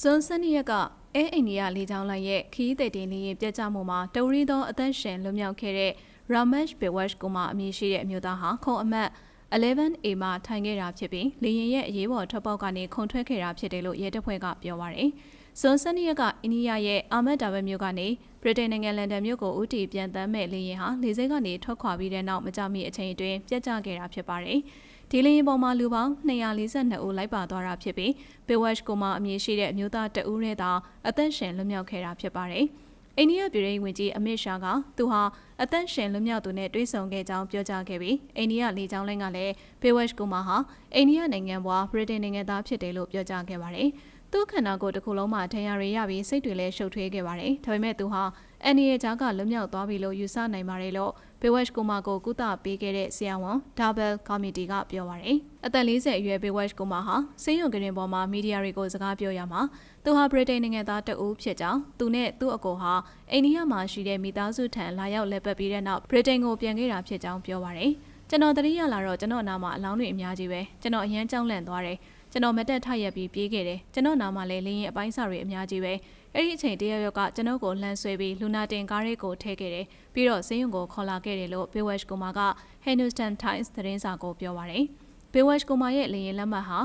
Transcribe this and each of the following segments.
စွန်စနေရက်ကအဲအိန္ဒိယလေကြောင်းလိုင်းရဲ့ခီးသည်တင်လေရင်ပြတ်ကျမှုမှာတဝရီသောအသက်ရှင်လွတ်မြောက်ခဲ့တဲ့ Ramesh Bewash ကိုမှအမည်ရှိတဲ့အမျိုးသားဟာခုံအမတ် 11A မှာထိုင်ခဲ့တာဖြစ်ပြီးလေရင်ရဲ့အရေးပေါ်ထွက်ပေါက်ကနေခုန်ထွက်ခဲ့တာဖြစ်တယ်လို့ရဲတပ်ဖွဲ့ကပြောပါရယ်။စွန်စနေရက်ကအိန္ဒိယရဲ့အာမတ်ဒါဘတ်မြို့ကနေဗြိတိန်နိုင်ငံလန်ဒန်မြို့ကိုဦးတည်ပြန်တမ်းမဲ့လေရင်ဟာလေဆိပ်ကနေထွက်ခွာပြီးတဲ့နောက်မကြမီအချိန်အတွင်းပြတ်ကျခဲ့တာဖြစ်ပါတယ်။ ဒီလေရင်ပေါ်မှာလူပေါင်း242ဦးလိုက်ပါသွားတာဖြစ်ပြီး Bewatch ကိုမှအမည်ရှိတဲ့အမျိုးသားတဦးနဲ့သာအသက်ရှင်လွတ်မြောက်ခဲ့တာဖြစ်ပါတယ်။အိန္ဒိယပြည်ထောင်ဝင်ကြီးအမစ်ရှာကသူဟာအသက်ရှင်လွတ်မြောက်သူနဲ့တွေ့ဆုံခဲ့ကြောင်းပြောကြားခဲ့ပြီးအိန္ဒိယလေကြောင်းလိုင်းကလည်း Bewatch ကိုမှဟာအိန္ဒိယနိုင်ငံဘွားဗြိတိန်နိုင်ငံသားဖြစ်တယ်လို့ပြောကြားခဲ့ပါတယ်။ သူ့ခန္ဓာကိုယ်တစ်ခုလုံးမှာဒဏ်ရာတွေရပြီးစိတ်တွေလည်းရှုပ်ထွေးခဲ့ပါတယ်။ဒါပေမဲ့သူဟာအန်နီရဲ့ကြားကလွတ်မြောက်သွားပြီလို့ယူဆနိုင်ပါတယ်လို့ Bewatch ကိုမာကိုကုသပေးခဲ့တဲ့ဆရာဝန် Double Committee ကပြောပါရယ်အသက်40အရွယ် Bewatch ကိုမာဟာစေယုံကရင်ပေါ်မှာမီဒီယာတွေကိုစကားပြောရမှာသူဟာဗြိတိန်နိုင်ငံသားတဦးဖြစ်ကြောင်းသူနဲ့သူ့အကိုဟာအိန္ဒိယမှာရှိတဲ့မိသားစုထံလာရောက်လက်ပတ်ပြီးတဲ့နောက်ဗြိတိန်ကိုပြန်ခဲ့တာဖြစ်ကြောင်းပြောပါရယ်ကျွန်တော်တတိယလာတော့ကျွန်တော်နာမှာအလောင်းတွေအများကြီးပဲကျွန်တော်အရန်ကြောက်လန့်သွားတယ် ကျွန်တော်မတက်ထရက်ပြီးပြေးခဲ့တယ်ကျွန်တော်နာမှာလည်းလင်းရင်အပိုင်းစာတွေအများကြီးပဲအဲ့ဒီအချိန်တရရောက်ကကျွန်တော်ကိုလှမ်းဆွဲပြီးလူနာတင်ကားလေးကိုထည့်ခဲ့တယ်ပြီးတော့စင်းရုံကိုခေါ်လာခဲ့တယ်လို့ Bewatch ကိုမာက Hindustan Times သတင်းစာကိုပြောပါရယ် Bewatch ကိုမာရဲ့လေရင်လက်မှတ်ဟာ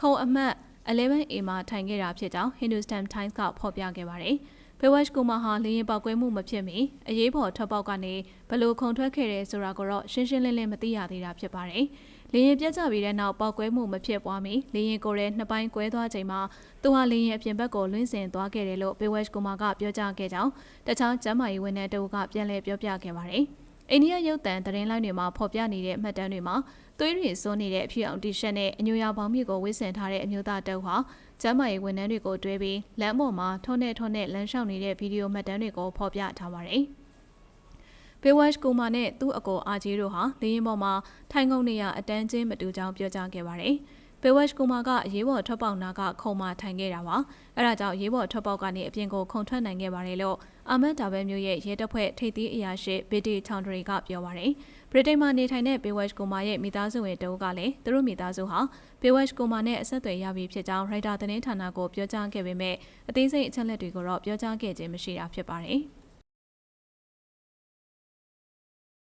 ခုံအမှတ် 11A မှာထိုင်ခဲ့တာဖြစ်ကြောင်း Hindustan Times ကဖော်ပြခဲ့ပါတယ်။ Bewatch ကိုမာဟာလေရင်ပောက်ကွဲမှုမဖြစ်မီအရေးပေါ်ထွက်ပေါက်ကနေဘလို့ခုံထွက်ခဲ့တယ်ဆိုတာကိုတော့ရှင်းရှင်းလင်းလင်းမသိရသေးတာဖြစ်ပါတယ်။ လေရင်ပြတ်ကျပြီးတဲ့နောက်ပောက်ကွဲမှုမဖြစ်ပွားမီလေရင်ကိုယ်ရဲ့နှစ်ပိုင်းကွဲသွားချိန်မှာသူဟာလေရင်အပြင်ဘက်ကိုလွင့်စင်သွားခဲ့တယ်လို့ Bewatch ကိုမာကပြောကြားခဲ့ကြောင်းတခြားကျမ်းမာရေးဝန်ထမ်းတအုပ်ကပြန်လည်ပြောပြခဲ့ပါတယ်။အိန္ဒိယရုပ်သံသတင်းလိုင်းတွေမှာဖော်ပြနေတဲ့မှတ်တမ်းတွေမှာသွေးတွေစိုးနေတဲ့အဖြစ်အောင်တီရှပ်နဲ့အညိုရောင်ပေါင်းမြစ်ကိုဝစ်ဆင်ထားတဲ့အမျိုးသားတအုပ်ဟာကျမ်းမာရေးဝန်ထမ်းတွေကိုတွဲပြီးလမ်းပေါ်မှာထုံးနဲ့ထုံးနဲ့လမ်းလျှောက်နေတဲ့ဗီဒီယိုမှတ်တမ်းတွေကိုဖော်ပြထားပါတယ်။ Bewatch ကိုမာနဲ့သူ့အကိုအာဂျီတို့ဟာလေရင်ပေါ်မှာထိုင်ကုန်နေရအတန်းချင်းမတူကြောင်းပြောကြားခဲ့ပါတယ်။ Bewatch ကိုမာကအရေးပေါ်ထွက်ပေါက်နာကခုံမထိုင်ခဲ့တာပါ။အဲဒါကြောင့်ရေးပေါ်ထွက်ပေါက်ကနေအပြင်ကိုခုံထွက်နိုင်ခဲ့ပါတယ်လို့အာမတ်ဒါဘဲမျိုးရဲ့ရဲတပ်ဖွဲ့ထိပ်သီးအရာရှိဘီတီချောင်ဒရီကပြောပါတယ်။ဗြိတိန်မှာနေထိုင်တဲ့ Bewatch ကိုမာရဲ့မိသားစုဝင်တအုပ်ကလည်းသူတို့မိသားစုဟာ Bewatch ကိုမာနဲ့အဆက်အသွယ်ရပြီးဖြစ်ကြောင်းရိုက်တာသတင်းဌာနကိုပြောကြားခဲ့ပေမဲ့အသေးစိတ်အချက်လက်တွေကိုတော့ပြောကြားခဲ့ခြင်းမရှိတာဖြစ်ပါတယ်။